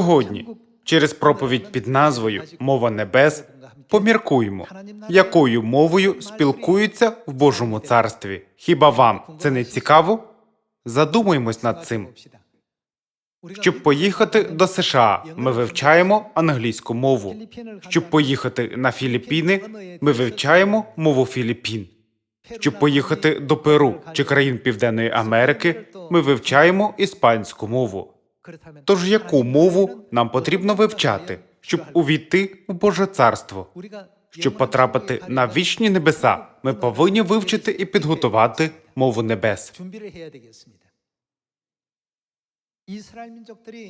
Сьогодні, через проповідь під назвою Мова небес, поміркуємо, якою мовою спілкуються в Божому царстві. Хіба вам це не цікаво? Задумаємось над цим. Щоб поїхати до США, ми вивчаємо англійську мову. Щоб поїхати на Філіппіни, ми вивчаємо мову Філіппін. Щоб поїхати до Перу чи країн Південної Америки, ми вивчаємо іспанську мову. Тож яку мову нам потрібно вивчати, щоб увійти в Боже царство? Щоб потрапити на вічні небеса, ми повинні вивчити і підготувати мову небес.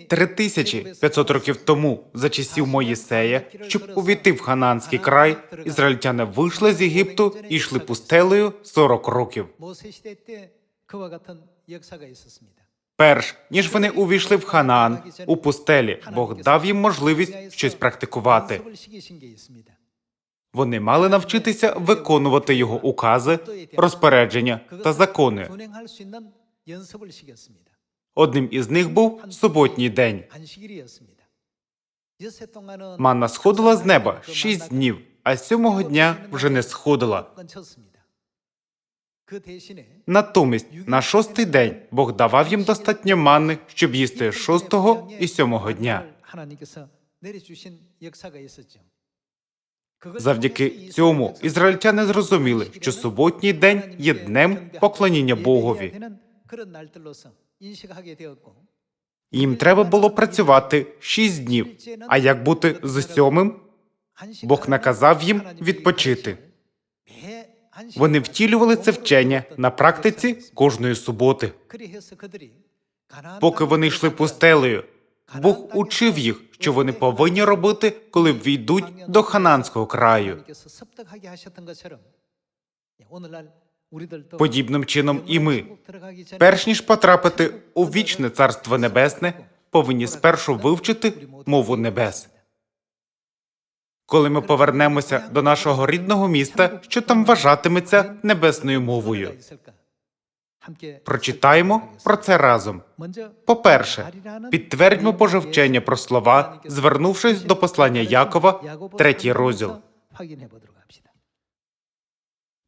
Три тисячі 500 років тому, за часів Моїсея, щоб увійти в Хананський край, ізраїльтяни вийшли з Єгипту і йшли пустелею 40 років. Перш ніж вони увійшли в Ханаан у пустелі, Бог дав їм можливість щось практикувати. Вони мали навчитися виконувати його укази, розпорядження та закони. Одним із них був суботній день. Манна сходила з неба шість днів, а сьомого дня вже не сходила. Натомість на шостий день Бог давав їм достатньо манни, щоб їсти шостого і сьомого дня. Завдяки цьому ізраїльтяни зрозуміли, що суботній день є днем поклоніння Богові. Їм треба було працювати шість днів. А як бути з сьомим? Бог наказав їм відпочити. Вони втілювали це вчення на практиці кожної суботи. Поки вони йшли пустелею, Бог учив їх, що вони повинні робити, коли війдуть до хананського краю. Подібним чином і ми, перш ніж потрапити у вічне царство небесне, повинні спершу вивчити мову небес. Коли ми повернемося до нашого рідного міста, що там вважатиметься небесною мовою, прочитаємо про це разом. По-перше, підтвердьмо Боже вчення про слова, звернувшись до послання Якова, третій розділ.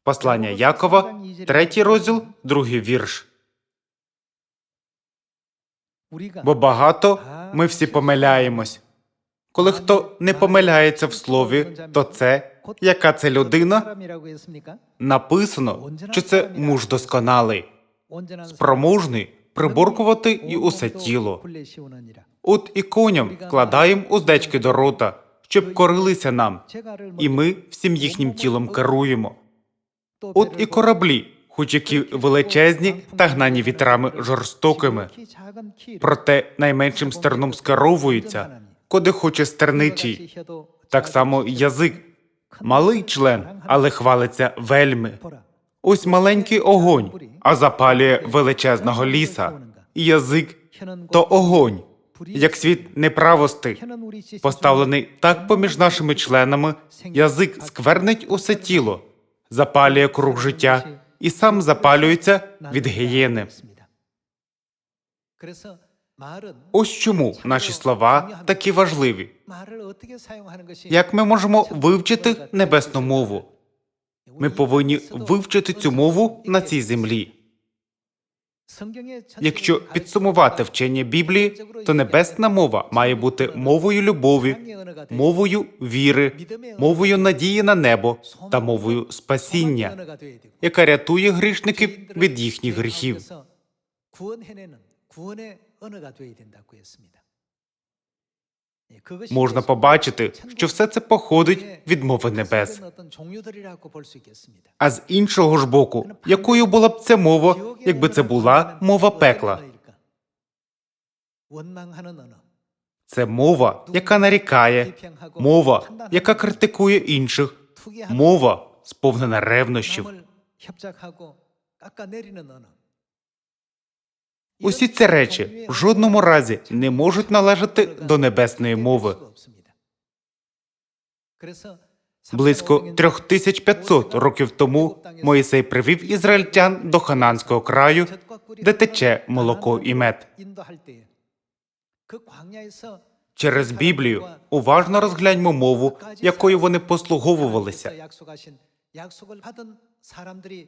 Послання Якова, третій розділ, другий вірш. Бо багато ми всі помиляємось. Коли хто не помиляється в слові, то це яка це людина? Написано, що це муж досконалий, спроможний приборкувати і усе тіло. От і коням вкладаємо уздечки до рота, щоб корилися нам, і ми всім їхнім тілом керуємо. От і кораблі, хоч які величезні та гнані вітрами жорстокими, проте найменшим стерном скеровуються, куди хоче стерничий. Так само язик, малий член, але хвалиться вельми. Ось маленький огонь, а запалює величезного ліса. Язик то огонь, як світ неправости, поставлений так поміж нашими членами, язик сквернить усе тіло, запалює круг життя і сам запалюється від гієни. Ось чому наші слова такі важливі. Як ми можемо вивчити небесну мову? Ми повинні вивчити цю мову на цій землі. Якщо підсумувати вчення Біблії, то небесна мова має бути мовою любові, мовою віри, мовою надії на небо та мовою спасіння, яка рятує грішників від їхніх гріхів. Можна побачити, що все це походить від мови небес. А з іншого ж боку, якою була б ця мова, якби це була мова пекла? Це мова, яка нарікає, мова, яка критикує інших, мова, сповнена ревнощів. Усі ці речі в жодному разі не можуть належати до небесної мови. Близько 3500 років тому Моїсей привів ізраїльтян до Хананського краю, де тече молоко і мед. Через Біблію уважно розгляньмо мову, якою вони послуговувалися.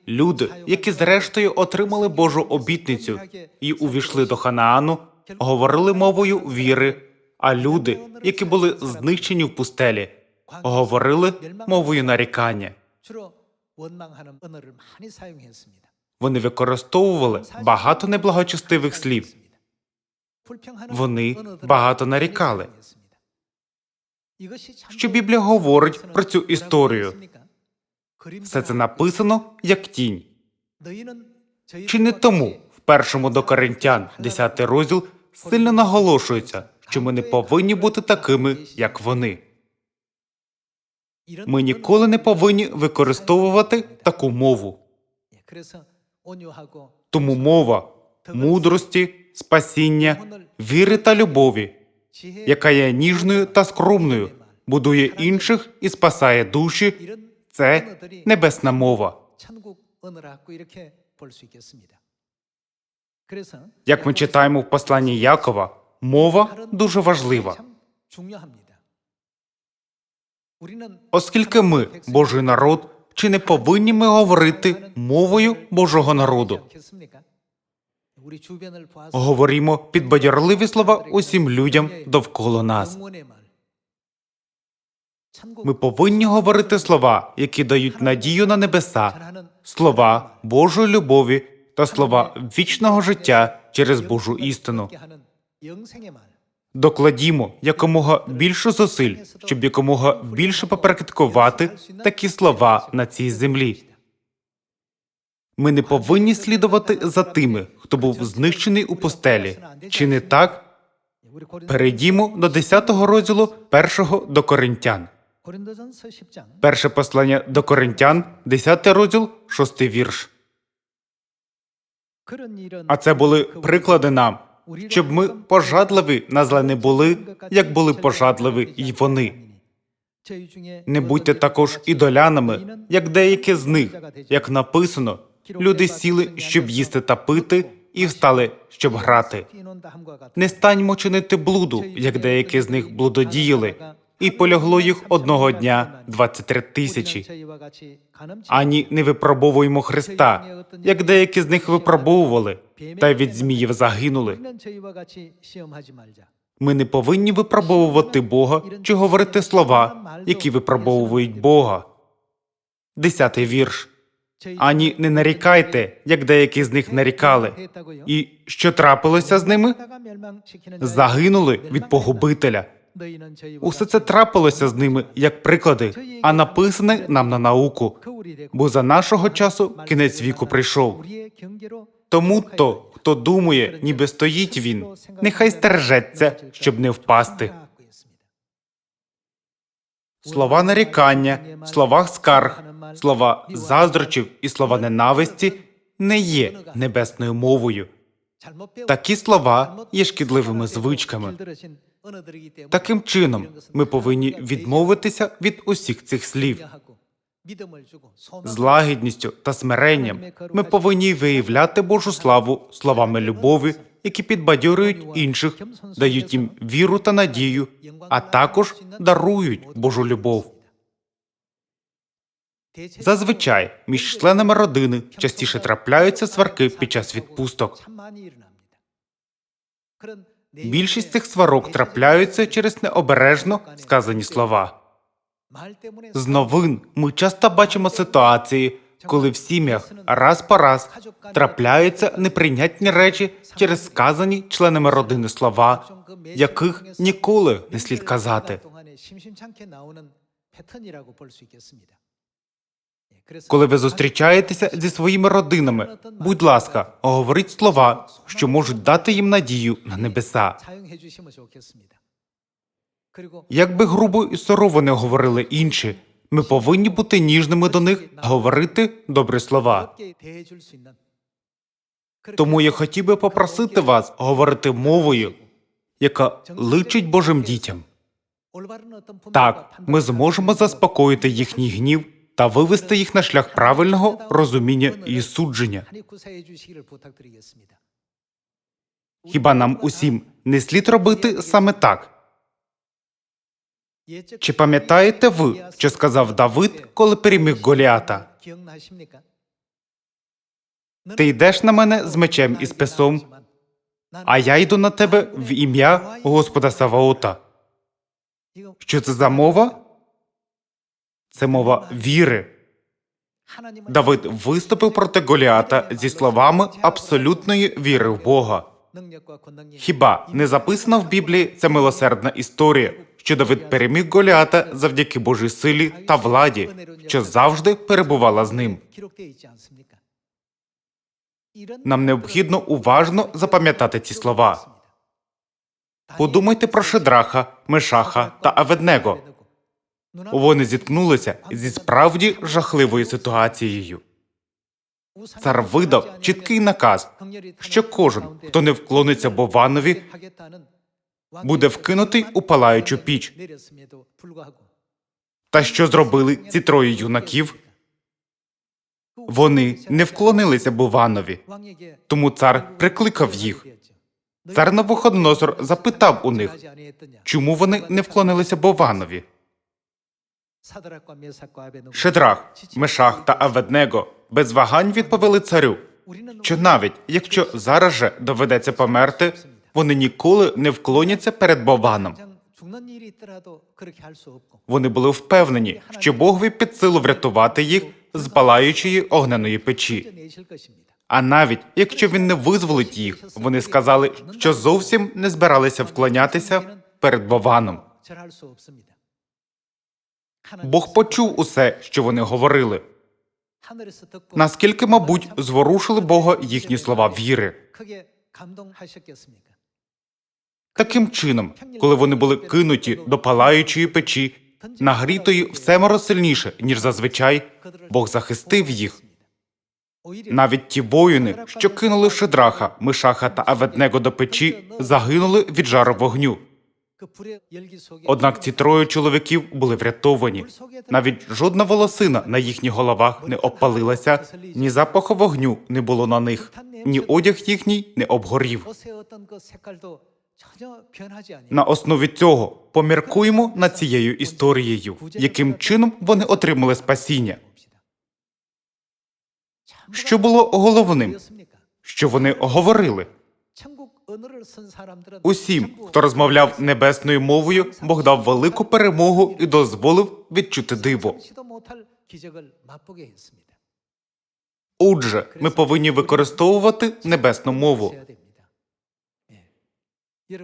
Люди, які зрештою отримали Божу обітницю і увійшли до Ханаану, говорили мовою віри. А люди, які були знищені в пустелі, говорили мовою нарікання. Вони використовували багато неблагочестивих слів. Вони багато нарікали. Що Біблія говорить про цю історію? Все це написано як тінь. Чи не тому в першому до Коринтян, 10 розділ, сильно наголошується, що ми не повинні бути такими, як вони. Ми ніколи не повинні використовувати таку мову. Тому мова мудрості, спасіння, віри та любові, яка є ніжною та скромною, будує інших і спасає душі, це небесна мова. Як ми читаємо в посланні Якова, мова дуже важлива. Оскільки ми, Божий народ, чи не повинні ми говорити мовою Божого народу? Говоримо підбадьорливі слова усім людям довкола нас. Ми повинні говорити слова, які дають надію на небеса, слова Божої любові та слова вічного життя через Божу істину. Докладімо якомога більше зусиль, щоб якомога більше попередкувати такі слова на цій землі. Ми не повинні слідувати за тими, хто був знищений у пустелі. Чи не так? Перейдімо до 10 розділу першого до коринтян. Перше послання до Коринтян, 10 розділ, 6 вірш. А це були приклади нам, щоб ми пожадливі на зле не були, як були пожадливі й вони. Не будьте також ідолянами, як деякі з них, як написано, люди сіли, щоб їсти та пити, і встали, щоб грати. Не станьмо чинити блуду, як деякі з них блудодіяли, і полягло їх одного дня 23 тисячі. Ані не випробовуємо Христа, як деякі з них випробовували, та й від зміїв загинули. Ми не повинні випробовувати Бога чи говорити слова, які випробовують Бога. Десятий вірш ані не нарікайте, як деякі з них нарікали. І що трапилося з ними? Загинули від погубителя. Усе це трапилося з ними як приклади, а написане нам на науку. Бо за нашого часу кінець віку прийшов. Тому то, хто думає, ніби стоїть він, нехай стережеться, щоб не впасти. Слова нарікання, слова скарг, слова заздрочів і слова ненависті не є небесною мовою. Такі слова є шкідливими звичками. Таким чином, ми повинні відмовитися від усіх цих слів. З лагідністю та смиренням ми повинні виявляти Божу славу словами любові, які підбадьорюють інших, дають їм віру та надію, а також дарують Божу любов. Зазвичай між членами родини частіше трапляються сварки під час відпусток. Більшість цих сварок трапляються через необережно сказані слова. З новин ми часто бачимо ситуації, коли в сім'ях раз по раз трапляються неприйнятні речі через сказані членами родини слова, яких ніколи не слід казати. Коли ви зустрічаєтеся зі своїми родинами, будь ласка, говоріть слова, що можуть дати їм надію на небеса. Як би грубо і сурово не говорили інші, ми повинні бути ніжними до них, говорити добрі слова. Тому я хотів би попросити вас говорити мовою, яка личить Божим дітям. Так, ми зможемо заспокоїти їхній гнів та вивести їх на шлях правильного розуміння і судження. Хіба нам усім не слід робити саме так? Чи пам'ятаєте ви, що сказав Давид, коли переміг Голіата? Ти йдеш на мене з мечем і з песом, а я йду на тебе в ім'я Господа Саваота. Що це за мова? Це мова віри. Давид виступив проти Голіата зі словами абсолютної віри в Бога. Хіба не записана в Біблії ця милосердна історія, що Давид переміг Голіата завдяки Божій силі та владі, що завжди перебувала з ним. Нам необхідно уважно запам'ятати ці слова. Подумайте про Шедраха, Мешаха та Аведнего. Вони зіткнулися зі справді жахливою ситуацією. Цар видав чіткий наказ, що кожен, хто не вклониться Бованові, буде вкинутий у палаючу піч. Та що зробили ці троє юнаків? Вони не вклонилися Бованові, тому цар прикликав їх. Цар Навуходоносор запитав у них, чому вони не вклонилися Бованові. Шедрах, Мешах та Аведнего без вагань відповіли царю, що навіть якщо зараз же доведеться померти, вони ніколи не вклоняться перед Бованом. Вони були впевнені, що Богові під силу врятувати їх з палаючої огненої печі. А навіть якщо він не визволить їх, вони сказали, що зовсім не збиралися вклонятися перед Бованом. Бог почув усе, що вони говорили. Наскільки, мабуть, зворушили Бога їхні слова віри. Таким чином, коли вони були кинуті до палаючої печі, нагрітої всемеро сильніше, ніж зазвичай, Бог захистив їх. Навіть ті воїни, що кинули Шедраха, Мишаха та Аведнего до печі, загинули від жару вогню. Однак ці троє чоловіків були врятовані. Навіть жодна волосина на їхніх головах не обпалилася, ні запаху вогню не було на них, ні одяг їхній не обгорів. На основі цього поміркуємо над цією історією, яким чином вони отримали спасіння. Що було головним? Що вони говорили? Усім, хто розмовляв небесною мовою, Бог дав велику перемогу і дозволив відчути диво. Отже, ми повинні використовувати небесну мову.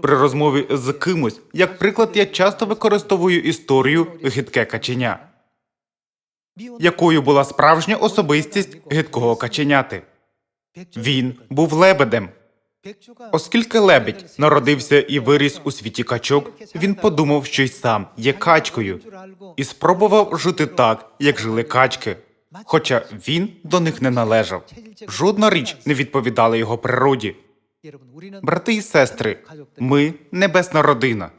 При розмові з кимось, як приклад, я часто використовую історію гидке каченя. Якою була справжня особистість гидкого каченяти? Він був лебедем. Оскільки лебедь народився і виріс у світі качок, він подумав, що й сам є качкою, і спробував жити так, як жили качки. Хоча він до них не належав. Жодна річ не відповідала його природі. Брати і сестри, ми небесна родина.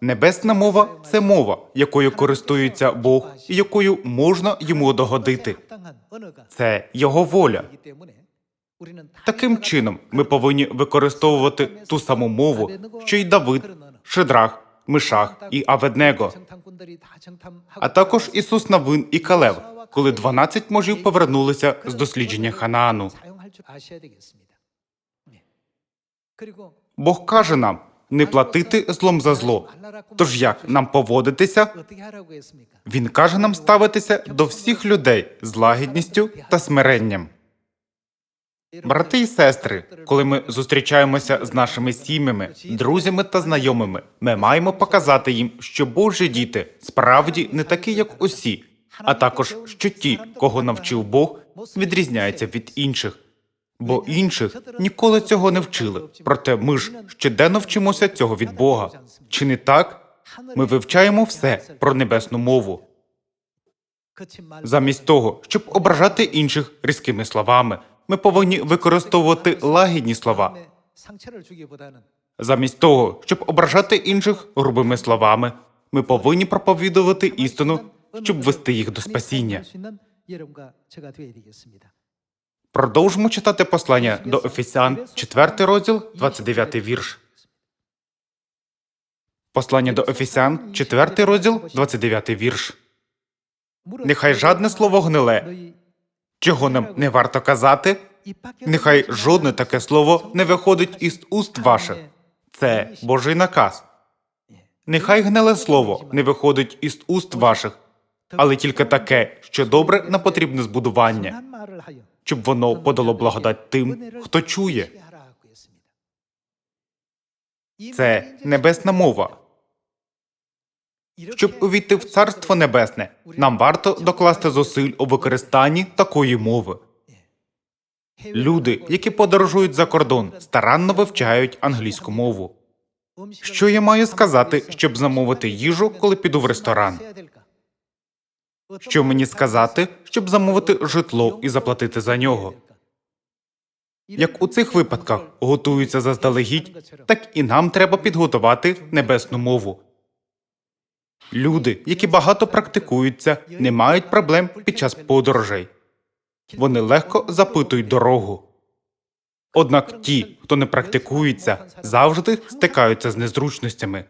Небесна мова це мова, якою користується Бог і якою можна йому догодити. Це його воля. Таким чином, ми повинні використовувати ту саму мову, що й Давид, Шедрах, Мишах і Аведнего, а також Ісус Навин і Калев, коли 12 можів повернулися з дослідження Ханаану. Бог каже нам не платити злом за зло. Тож як нам поводитися? Він каже нам ставитися до всіх людей з лагідністю та смиренням. Брати і сестри, коли ми зустрічаємося з нашими сім'ями, друзями та знайомими, ми маємо показати їм, що Божі діти справді не такі, як усі, а також що ті, кого навчив Бог, відрізняються від інших. Бо інших ніколи цього не вчили. Проте ми ж щоденно вчимося цього від Бога. Чи не так? Ми вивчаємо все про небесну мову. Замість того, щоб ображати інших різкими словами, ми повинні використовувати лагідні слова. Замість того, щоб ображати інших грубими словами, ми повинні проповідувати істину, щоб вести їх до спасіння. Продовжимо читати послання до Ефесян, 4 розділ, 29 вірш. Послання до Ефесян, 4 розділ, 29 вірш. Нехай жадне слово гниле, чого нам не варто казати, нехай жодне таке слово не виходить із уст ваших. Це Божий наказ. Нехай гниле слово не виходить із уст ваших, але тільки таке, що добре на потрібне збудування, щоб воно подало благодать тим, хто чує. Це небесна мова. Щоб увійти в Царство Небесне, нам варто докласти зусиль у використанні такої мови. Люди, які подорожують за кордон, старанно вивчають англійську мову. Що я маю сказати, щоб замовити їжу, коли піду в ресторан? Що мені сказати, щоб замовити житло і заплатити за нього? Як у цих випадках готуються заздалегідь, так і нам треба підготувати небесну мову. Люди, які багато практикуються, не мають проблем під час подорожей. Вони легко запитують дорогу. Однак ті, хто не практикується, завжди стикаються з незручностями.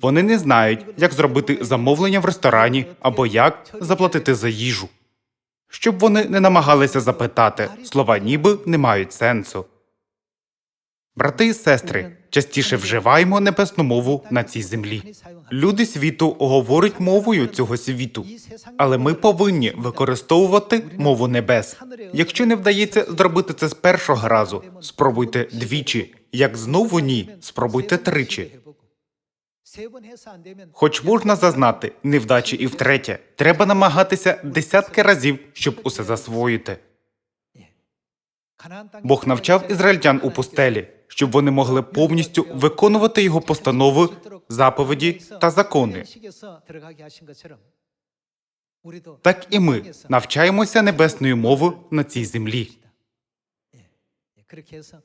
Вони не знають, як зробити замовлення в ресторані або як заплатити за їжу. Щоб вони не намагалися запитати, слова ніби не мають сенсу. Брати і сестри, частіше вживаємо небесну мову на цій землі. Люди світу говорять мовою цього світу, але ми повинні використовувати мову небес. Якщо не вдається зробити це з першого разу, спробуйте двічі. Як знову ні, спробуйте тричі. Хоч можна зазнати невдачі і втретє, треба намагатися десятки разів, щоб усе засвоїти. Бог навчав ізраїльтян у пустелі, щоб вони могли повністю виконувати його постанови, заповіді та закони. Так і ми навчаємося небесної мови на цій землі.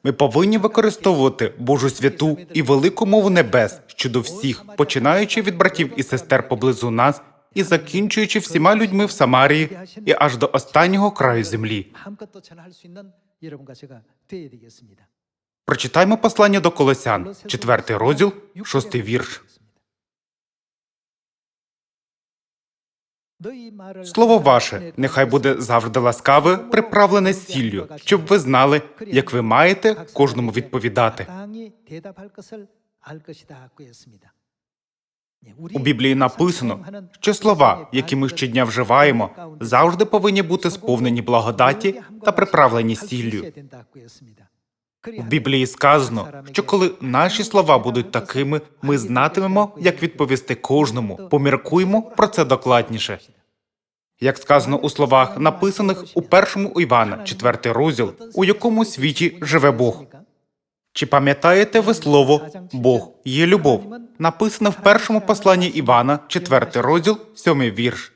Ми повинні використовувати Божу святу і велику мову небес щодо всіх, починаючи від братів і сестер поблизу нас і закінчуючи всіма людьми в Самарії і аж до останнього краю землі. Прочитаймо послання до Колосян, 4 розділ, 6 вірш. Слово ваше нехай буде завжди ласкаве, приправлене сіллю, щоб ви знали, як ви маєте кожному відповідати. У Біблії написано, що слова, які ми щодня вживаємо, завжди повинні бути сповнені благодаті та приправлені сіллю. У Біблії сказано, що коли наші слова будуть такими, ми знатимемо, як відповісти кожному. Поміркуємо про це докладніше. Як сказано у словах, написаних у першому Івана, 4 розділ, у якому світі живе Бог. Чи пам'ятаєте ви слово Бог є любов? Написано в першому посланні Івана, 4 розділ, 7 вірш.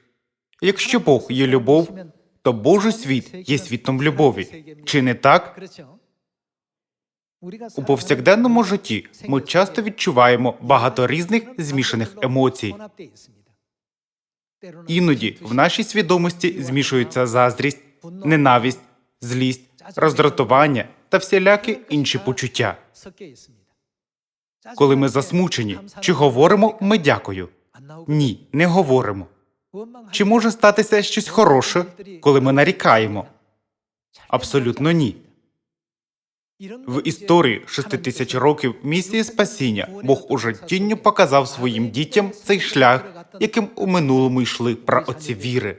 Якщо Бог є любов, то Божий світ є світом любові. Чи не так? У повсякденному житті ми часто відчуваємо багато різних змішаних емоцій. Іноді в нашій свідомості змішуються заздрість, ненависть, злість, роздратування та всілякі інші почуття. Коли ми засмучені, чи говоримо ми дякую? Ні, не говоримо. Чи може статися щось хороше, коли ми нарікаємо? Абсолютно ні. В історії шести тисяч років місії спасіння Бог у життінню показав своїм дітям цей шлях, яким у минулому йшли праотці віри.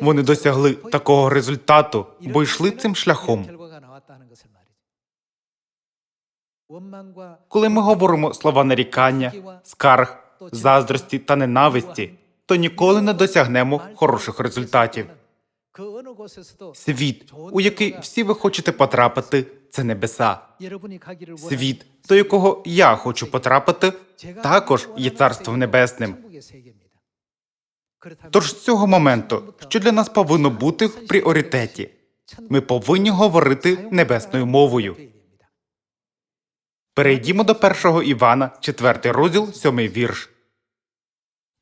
Вони досягли такого результату, бо йшли цим шляхом. Коли ми говоримо слова нарікання, скарг, заздрості та ненависті, то ніколи не досягнемо хороших результатів. Світ, у який всі ви хочете потрапити, це небеса. Світ, до якого я хочу потрапити, також є царством небесним. Тож з цього моменту, що для нас повинно бути в пріоритеті, ми повинні говорити небесною мовою. Перейдімо до першого Івана, 4 розділ, 7 вірш.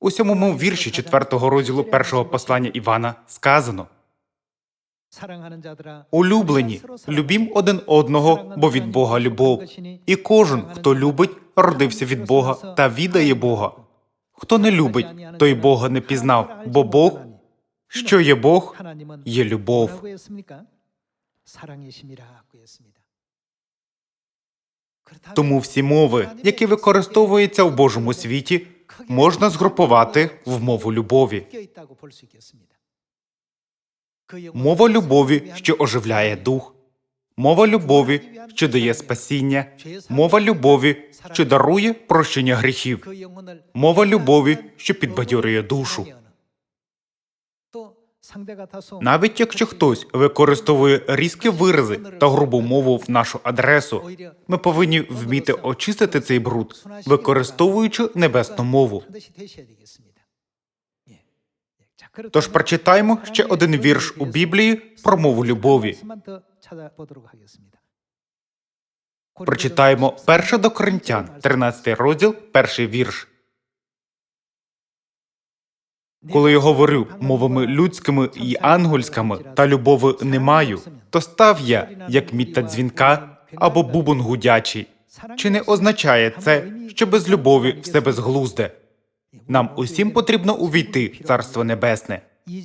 У сьомому вірші 4 розділу першого послання Івана сказано Улюблені, любім один одного, бо від Бога любов. І кожен, хто любить, родився від Бога та відає Бога. Хто не любить, той Бога не пізнав, бо Бог, що є Бог, є любов. Тому всі мови, які використовуються в Божому світі, можна згрупувати в мову любові мова любові, що оживляє дух, мова любові, що дає спасіння, мова любові, що дарує прощення гріхів, мова любові, що підбадьорює душу. Навіть якщо хтось використовує різкі вирази та грубу мову в нашу адресу, ми повинні вміти очистити цей бруд, використовуючи небесну мову. Тож прочитаймо ще один вірш у Біблії про мову любові. Прочитаємо перше до Коринтян, 13 розділ, перший вірш. Коли я говорю мовами людськими і ангельськими та любови не маю, то став я як мітта дзвінка або бубон гудячий. Чи не означає це, що без любові все безглузде? Нам усім потрібно увійти в Царство Небесне.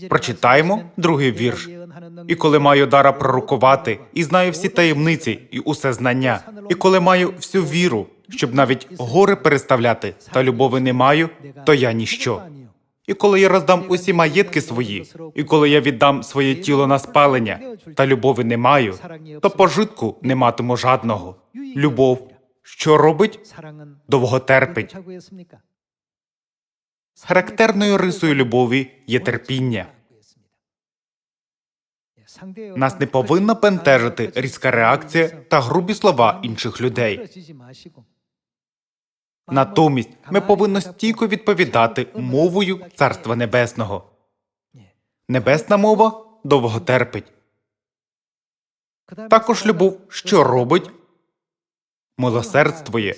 Прочитаємо другий вірш. І коли маю дара пророкувати, і знаю всі таємниці і усе знання, і коли маю всю віру, щоб навіть гори переставляти, та любови не маю, то я ніщо. І коли я роздам усі маєтки свої, і коли я віддам своє тіло на спалення, та любови не маю, то пожитку не матиму жадного. Любов, що робить, довго терпить. Характерною рисою любові є терпіння. Нас не повинна бентежити різка реакція та грубі слова інших людей. Натомість ми повинні стійко відповідати мовою Царства Небесного. Небесна мова довго терпить. Також любов, що робить, милосердствує.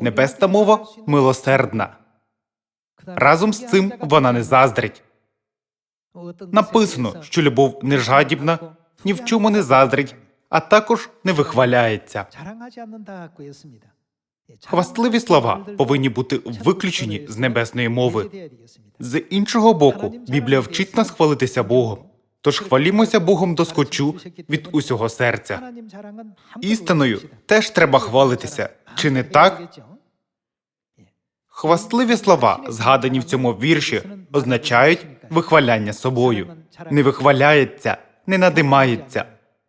Небесна мова милосердна. Разом з цим вона не заздрить. Написано, що любов не жадібна, ні в чому не заздрить, а також не вихваляється. Хвастливі слова повинні бути виключені з небесної мови. З іншого боку, Біблія вчить нас хвалитися Богом. Тож хвалімося Богом доскочу від усього серця. Істиною теж треба хвалитися. Чи не так? Хвастливі слова, згадані в цьому вірші, означають вихваляння собою. Не вихваляється, не надимається.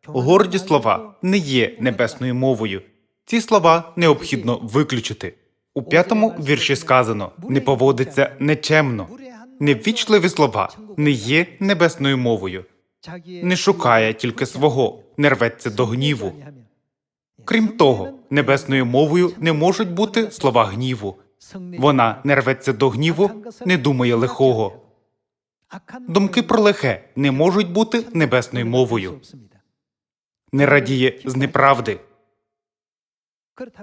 Горді слова не є небесною мовою. Ці слова необхідно виключити. У п'ятому вірші сказано: не поводиться нечемно. Неввічливі слова не є небесною мовою. Не шукає тільки свого, не рветься до гніву. Крім того, небесною мовою не можуть бути слова гніву. Вона не рветься до гніву, не думає лихого. Думки про лихе не можуть бути небесною мовою. Не радіє з неправди.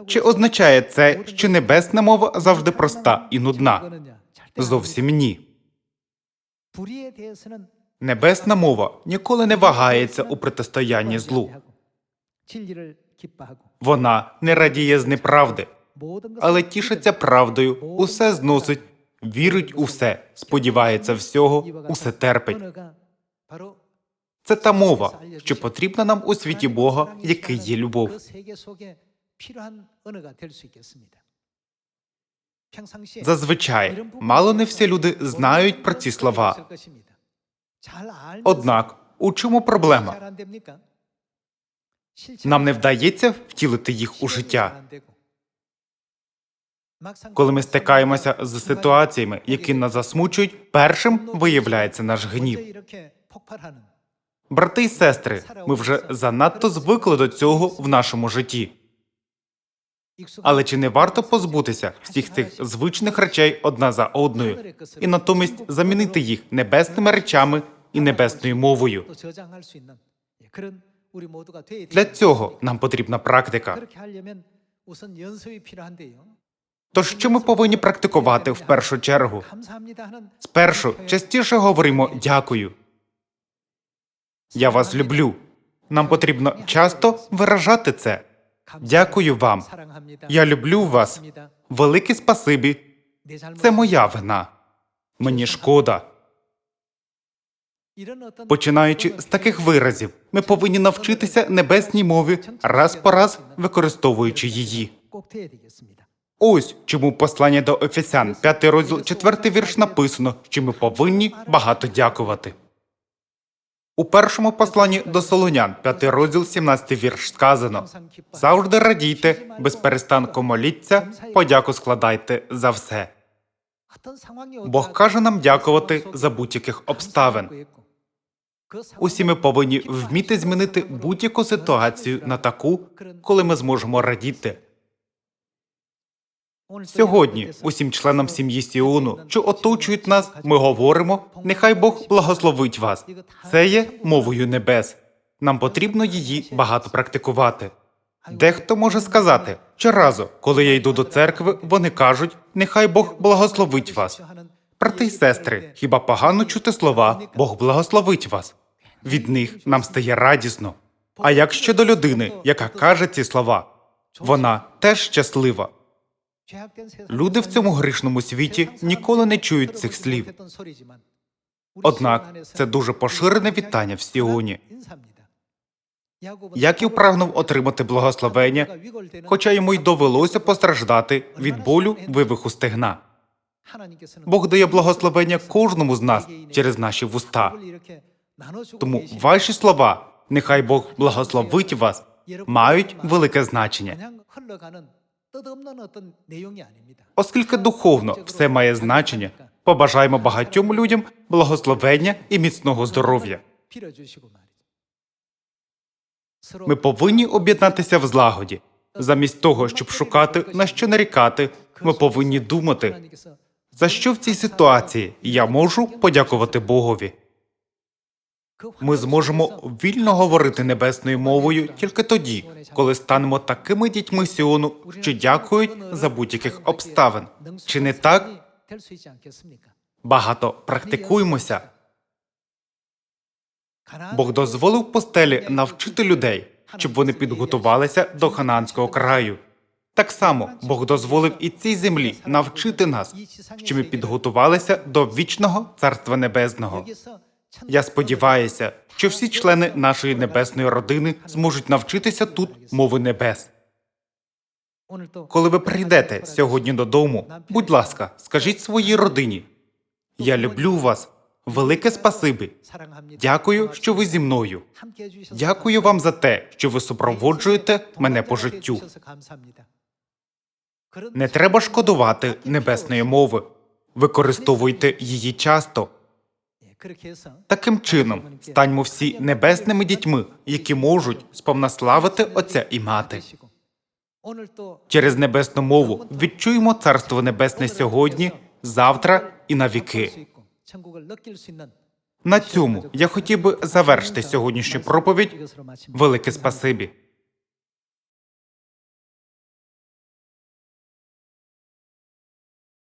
Чи означає це, що небесна мова завжди проста і нудна? Зовсім ні. Небесна мова ніколи не вагається у протистоянні злу. Вона не радіє з неправди, але тішиться правдою, усе зносить, вірить у все, сподівається всього, усе терпить. Це та мова, що потрібна нам у світі Бога, який є любов. Зазвичай мало не всі люди знають про ці слова. Однак у чому проблема? Нам не вдається втілити їх у життя. Коли ми стикаємося з ситуаціями, які нас засмучують, першим виявляється наш гнів. Брати й сестри, ми вже занадто звикли до цього в нашому житті. Але чи не варто позбутися всіх цих звичних речей одна за одною і натомість замінити їх небесними речами і небесною мовою? Для цього нам потрібна практика. Тож що ми повинні практикувати в першу чергу? Спершу частіше говоримо дякую. Я вас люблю. Нам потрібно часто виражати це. Дякую вам. Я люблю вас. Велике спасибі. Це моя вина. Мені шкода. Починаючи з таких виразів, ми повинні навчитися небесній мові раз по раз, використовуючи її. Ось чому в посланні до Ефесян, 5 розділ, 4 вірш написано, що ми повинні багато дякувати. У першому посланні до Солонян, 5 розділ, 17 вірш сказано Завжди радійте, без перестанку моліться, подяку складайте за все. Бог каже нам дякувати за будь-яких обставин. Усі ми повинні вміти змінити будь-яку ситуацію на таку, коли ми зможемо радіти. Сьогодні усім членам сім'ї Сіону, що оточують нас, ми говоримо: нехай Бог благословить вас. Це є мовою небес. Нам потрібно її багато практикувати. Дехто може сказати, щоразу, коли я йду до церкви, вони кажуть, нехай Бог благословить вас. Брати й сестри, хіба погано чути слова Бог благословить вас? Від них нам стає радісно. А як щодо людини, яка каже ці слова, вона теж щаслива. Люди в цьому грішному світі ніколи не чують цих слів. Однак це дуже поширене вітання в Сіоні. Яків прагнув отримати благословення, хоча йому й довелося постраждати від болю вивиху стегна. Бог дає благословення кожному з нас через наші вуста. Тому ваші слова, нехай Бог благословить вас, мають велике значення. Оскільки духовно все має значення, побажаємо багатьом людям благословення і міцного здоров'я. Ми повинні об'єднатися в злагоді. Замість того, щоб шукати на що нарікати, ми повинні думати, за що в цій ситуації я можу подякувати Богові. Ми зможемо вільно говорити небесною мовою тільки тоді, коли станемо такими дітьми Сіону, що дякують за будь-яких обставин. Чи не так? Багато практикуємося. Бог дозволив постелі навчити людей, щоб вони підготувалися до хананського краю. Так само Бог дозволив і цій землі навчити нас, щоб ми підготувалися до вічного царства небесного. Я сподіваюся, що всі члени нашої небесної родини зможуть навчитися тут мови небес. Коли ви прийдете сьогодні додому, будь ласка, скажіть своїй родині: я люблю вас, велике спасибі. Дякую, що ви зі мною. Дякую вам за те, що ви супроводжуєте мене по життю. Не треба шкодувати небесної мови. Використовуйте її часто. Таким чином станьмо всі небесними дітьми, які можуть сповнаславити Отця і Мати. Через небесну мову відчуємо Царство Небесне сьогодні, завтра і на віки. На цьому я хотів би завершити сьогоднішню проповідь. Велике спасибі.